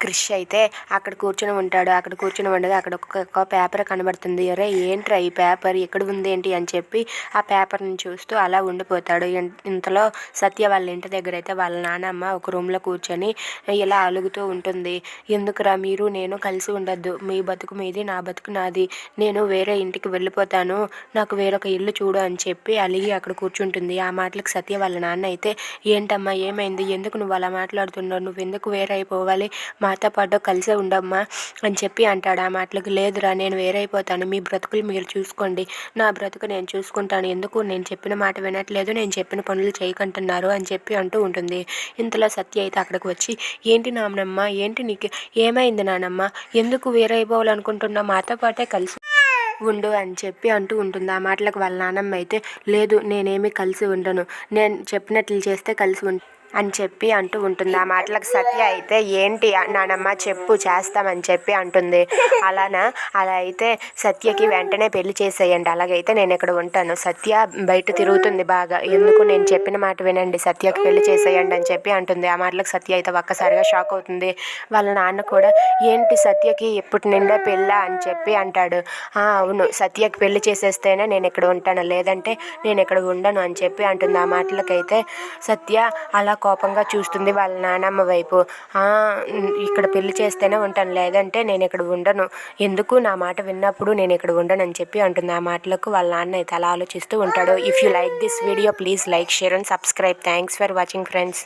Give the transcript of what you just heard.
క్రిష్ అయితే అక్కడ కూర్చొని ఉంటాడు అక్కడ కూర్చొని ఉండగా అక్కడ ఒక పేపర్ కనబడుతుంది. అరే ఏంట్రా ఈ పేపర్? ఎక్కడ ఉంది ఏంటి? అని చెప్పి ఆ పేపర్ని చూస్తూ అలా ఉండిపోతాడు. ఇంతలో సత్య వాళ్ళ ఇంటి దగ్గర అయితే వాళ్ళ నానమ్మ ఒక రూమ్లో కూర్చొని ఇలా అలుగుతూ ఉంటుంది. ఎందుకురా మీరు? నేను కలిసి ఉండద్దు. మీ బతుకు మీది నా బతుకు నాది. నేను వేరే ఇంటికి వెళ్ళిపోతాను. నాకు వేరొక ఇల్లు చూడు అని చెప్పి అలిగి అక్కడ కూర్చుంటుంది. ఆ మాటలకు సత్య వాళ్ళ నాన్న అయితే ఏంటమ్మా? ఏమైంది? ఎందుకు నువ్వు అలా మాట్లాడుతున్నావు? నువ్వు ఎందుకు వేరే అయిపోవాలి మాతో పాటు కలిసే ఉండమ్మా అని చెప్పి అంటాడు. ఆ మాటలకు లేదురా నేను వేరైపోతాను. మీ బ్రతుకులు మీరు చూసుకోండి. నా బ్రతుకు నేను చూసుకుంటాను. ఎందుకు? నేను చెప్పిన మాట వినట్లేదు. నేను చెప్పిన పనులు చేయకంటున్నారు అని చెప్పి అంటూ ఉంటుంది. ఇంతలో సత్య అయితే అక్కడికి వచ్చి ఏంటి నాన్నమ్మ? ఏంటి నీకు? ఏమైంది నానమ్మ ఎందుకు వేరైపోవాలనుకుంటున్నా మాతో పాటే కలిసి ఉండు అని చెప్పి అంటూ ఉంటుంది. ఆ మాటలకు వాళ్ళ నానమ్మ అయితే లేదు నేనేమి కలిసి ఉండను. నేను చెప్పినట్లు చేస్తే కలిసి ఉంటాను అని చెప్పి అంటూ ఉంటుంది. ఆ మాటలకు సత్య అయితే ఏంటి నానమ్మ చెప్పు చేస్తామని చెప్పి అంటుంది. అలానా? అలా అయితే సత్యకి వెంటనే పెళ్ళి చేసేయండి. అలాగైతే నేను ఇక్కడ ఉంటాను. సత్య బయట తిరుగుతుంది బాగా. ఎందుకు? నేను చెప్పిన మాట వినండి. సత్యకి పెళ్ళి చేసేయండి అని చెప్పి అంటుంది. ఆ మాటలకు సత్య అయితే ఒక్కసారిగా షాక్ అవుతుంది. వాళ్ళ నాన్న కూడా ఏంటి సత్యకి ఎప్పటి నిండా పెళ్ళా? అని చెప్పి అంటాడు. "ఆ, అవును. సత్యకి పెళ్ళి చేసేస్తేనే నేను ఇక్కడ ఉంటాను. లేదంటే నేను ఇక్కడ ఉండను అని చెప్పి అంటుంది. ఆ మాటలకైతే సత్య అలా కోపంగా చూస్తుంది వాళ్ళ నానమ్మ వైపు. ఇక్కడ పెళ్ళి చేస్తేనే ఉంటాను. లేదంటే నేను ఇక్కడ ఉండను. ఎందుకు నా మాట విన్నప్పుడు నేను ఇక్కడ ఉండను అని చెప్పి అంటుంది. ఆ మాటలకు వాళ్ళ నాన్న అయితే అలా ఆలోచిస్తూ ఉంటాడు. If you like this video please like share and subscribe thanks for watching friends